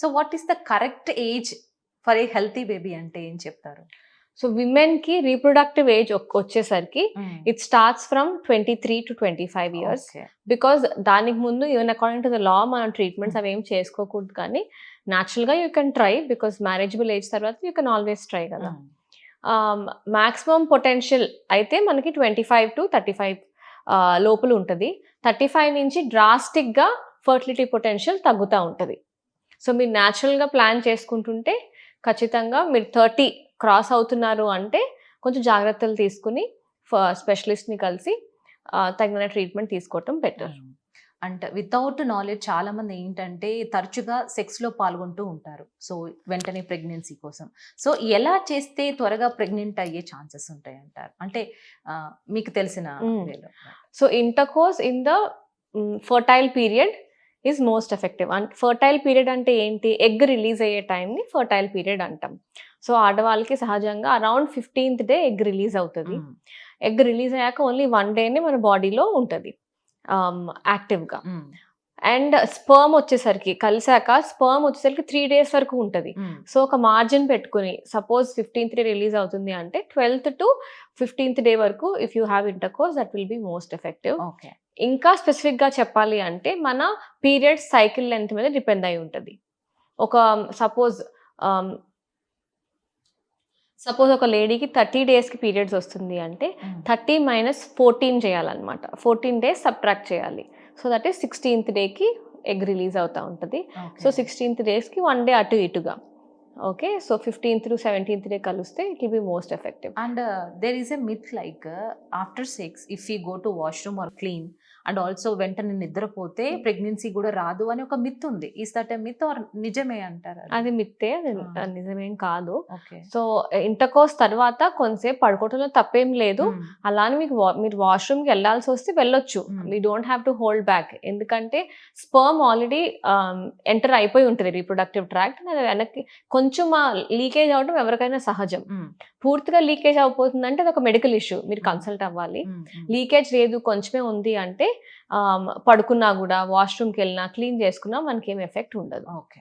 So what is the correct age for a healthy baby అంటే ఏం చెప్తారు? So విమెన్కి రీప్రొడక్టివ్ ఏజ్ వచ్చేసరికి it starts from twenty three to twenty five years. Because దానికి ముందు even according to the law మనం treatments అవి ఏం చేసుకోకూడదు కానీ న్యాచురల్గా you can try because marriageable age తర్వాత యూ కెన్ ఆల్వేస్ ట్రై కదా. మాక్సిమం పొటెన్షియల్ అయితే మనకి twenty five to thirty five లోపల ఉంటుంది. థర్టీ ఫైవ్ నుంచి డ్రాస్టిక్గా ఫర్టిలిటీ పొటెన్షియల్ తగ్గుతూ ఉంటుంది. సో మీరు న్యాచురల్గా ప్లాన్ చేసుకుంటుంటే ఖచ్చితంగా మీరు థర్టీ క్రాస్ అవుతున్నారు అంటే కొంచెం జాగ్రత్తలు తీసుకుని స్పెషలిస్ట్ని కలిసి తగిన ట్రీట్మెంట్ తీసుకోవటం బెటర్. అంటే వితౌట్ నాలెడ్జ్ చాలా మంది ఏంటంటే తరచుగా సెక్స్లో పాల్గొంటూ ఉంటారు. సో వెంటనే ప్రెగ్నెన్సీ కోసం. సో ఎలా చేస్తే త్వరగా ప్రెగ్నెంట్ అయ్యే ఛాన్సెస్ ఉంటాయి అంటారు అంటే మీకు తెలిసిన. So intercourse in the fertile period is most effective and fertile period అంటే ఏంటి? ఎగ్ రిలీజ్ అయ్యే టైంని ఫర్టైల్ పీరియడ్ అంటాం. సో ఆడవాళ్ళకి సహజంగా around fifteenth day egg release అవుతుంది. ఎగ్ రిలీజ్ అయ్యాక ఓన్లీ వన్ డేనే మన బాడీలో ఉంటుంది. యాక్టివ్గా. అండ్ స్పర్మ్ వచ్చేసరికి కలిసాక స్పర్మ్ వచ్చేసరికి త్రీ డేస్ వరకు ఉంటుంది. Mm. సో ఒక మార్జిన్ పెట్టుకుని సపోజ్ ఫిఫ్టీన్త్ డే రిలీజ్ అవుతుంది అంటే ట్వెల్త్ టు ఫిఫ్టీన్త్ డే వరకు if you have intercourse that will be most effective okay ఇంకా స్పెసిఫిక్గా చెప్పాలి అంటే మన పీరియడ్ సైకిల్ లెంత్ మీద డిపెండ్ అయి ఉంటుంది. ఒక సపోజ్ సపోజ్ ఒక లేడీకి థర్టీ డేస్కి పీరియడ్స్ వస్తుంది అంటే. థర్టీ మైనస్ ఫోర్టీన్ చేయాలన్నమాట. ఫోర్టీన్ డేస్ సబ్ట్రాక్ట్ చేయాలి. సో దట్ ఈస్ సిక్స్టీన్త్ డేకి ఎగ్ రిలీజ్ అవుతూ ఉంటుంది. సో సిక్స్టీన్త్ డేస్కి వన్ డే అటు ఇటుగా. Okay so fifteenth to seventeenth day కలిస్తే it will be most effective and there is a myth like after sex if you go to washroom or clean and also వెంటనే నిద్రపోతే pregnancy కూడా రాదు అని ఒక myth ఉంది. Is that a myth or నిజమే అంటారు అది? మిత్తే Ah. నిజమేం కాదు. సో ఇంటర్కోర్స్ తర్వాత కొంతసేపు పడుకోవటంలో తప్పేం లేదు. అలానే మీకు మీరు వాష్రూమ్కి వెళ్ళాల్సి వస్తే వెళ్ళొచ్చు. We don't have to hold back ఎందుకంటే స్పర్మ్ ఆల్రెడీ ఎంటర్ అయిపోయి ఉంటుంది. రీప్రొడక్టివ్ ట్రాక్ట్ అది వెనక్కి కొంచెం లీకేజ్ అవడం ఎవరికైనా సహజం. పూర్తిగా లీకేజ్ అయిపోతుందంటే అది ఒక మెడికల్ ఇష్యూ మీరు. కన్సల్ట్ అవ్వాలి. లీకేజ్ లేదు కొంచెమే ఉంది అంటే పడుకున్నా కూడా వాష్రూమ్కి వెళ్ళినా క్లీన్ చేసుకున్నా మనకి ఏం ఎఫెక్ట్ ఉండదు. ఓకే.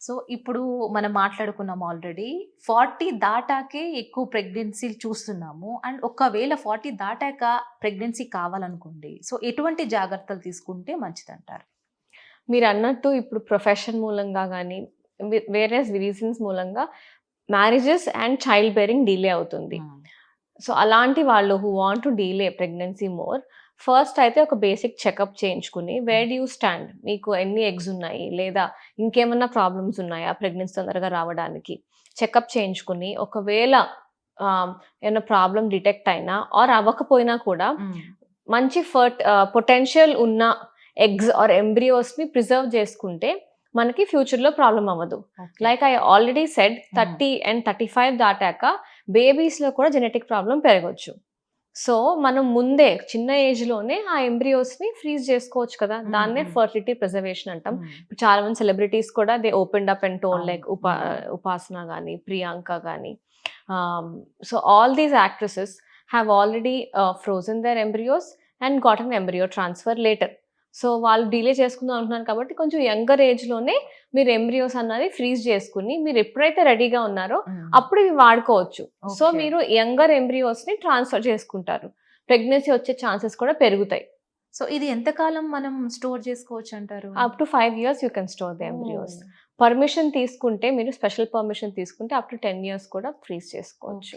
సో ఇప్పుడు మనం మాట్లాడుకున్నాం ఆల్రెడీ ఫార్టీ దాటాకే ఎక్కువ ప్రెగ్నెన్సీలు చూస్తున్నాము. అండ్ ఒకవేళ ఫార్టీ దాటాక ప్రెగ్నెన్సీ కావాలనుకోండి సో ఎటువంటి జాగ్రత్తలు తీసుకుంటే మంచిదంటారు? మీరు అన్నట్టు ఇప్పుడు ప్రొఫెషన్ మూలంగా కానీ వేరే రీజన్స్ మూలంగా marriages and child bearing delay అవుతుంది సో అలాంటి వాళ్ళు who want to delay pregnancy more first అయితే ఒక బేసిక్ చెకప్ చేయించుకుని వేర్ డూ స్టాండ్ మీకు ఎన్ని ఎగ్స్ ఉన్నాయి? లేదా ఇంకేమన్నా ప్రాబ్లమ్స్ ఉన్నాయా ప్రెగ్నెన్సీ తొందరగా రావడానికి? చెకప్ చేయించుకుని ఒకవేళ ఏమైనా ప్రాబ్లం డిటెక్ట్ అయినా ఆర్ అవ్వకపోయినా కూడా మంచి ఫర్ట్ పొటెన్షియల్ ఉన్న ఎగ్స్ ఆర్ ఎంబ్రియోస్ని ప్రిజర్వ్ చేసుకుంటే మనకి ఫ్యూచర్లో ప్రాబ్లం అవ్వదు. Like I already said thirty and thirty five దాటాక బేబీస్లో కూడా జెనెటిక్ ప్రాబ్లం పెరగచ్చు. సో మనం ముందే చిన్న ఏజ్లోనే ఆ ఎంబ్రియోస్ని ఫ్రీజ్ చేసుకోవచ్చు కదా. దాన్నే. ఫర్టిలిటీ ప్రిజర్వేషన్ అంటాం. ఇప్పుడు చాలా మంది సెలబ్రిటీస్ కూడా they open up and tone. Like ఉపా Upasana కానీ ప్రియాంక కానీ so all these actresses have already frozen their embryos and got an embryo transfer later. So వాళ్ళు డిలే చేసుకుందాం అంటున్నారు కాబట్టి కొంచెం యంగర్ ఏజ్లోనే మీరు ఎంబ్రియోస్ అన్నది ఫ్రీజ్ చేసుకుని మీరు ఎప్పుడైతే రెడీగా ఉన్నారో అప్పుడు ఇవి వాడుకోవచ్చు. సో. మీరు యంగర్ ఎంబ్రియోస్ని ట్రాన్స్ఫర్ చేసుకుంటారు. ప్రెగ్నెన్సీ వచ్చే ఛాన్సెస్ కూడా పెరుగుతాయి. సో ఇది ఎంతకాలం మనం స్టోర్ చేసుకోవచ్చు అంటారు? Up to five years you can store the embryos permission తీసుకుంటే మీరు స్పెషల్ పర్మిషన్ తీసుకుంటే అప్ టు టెన్ ఇయర్స్ కూడా ఫ్రీజ్ చేసుకోవచ్చు.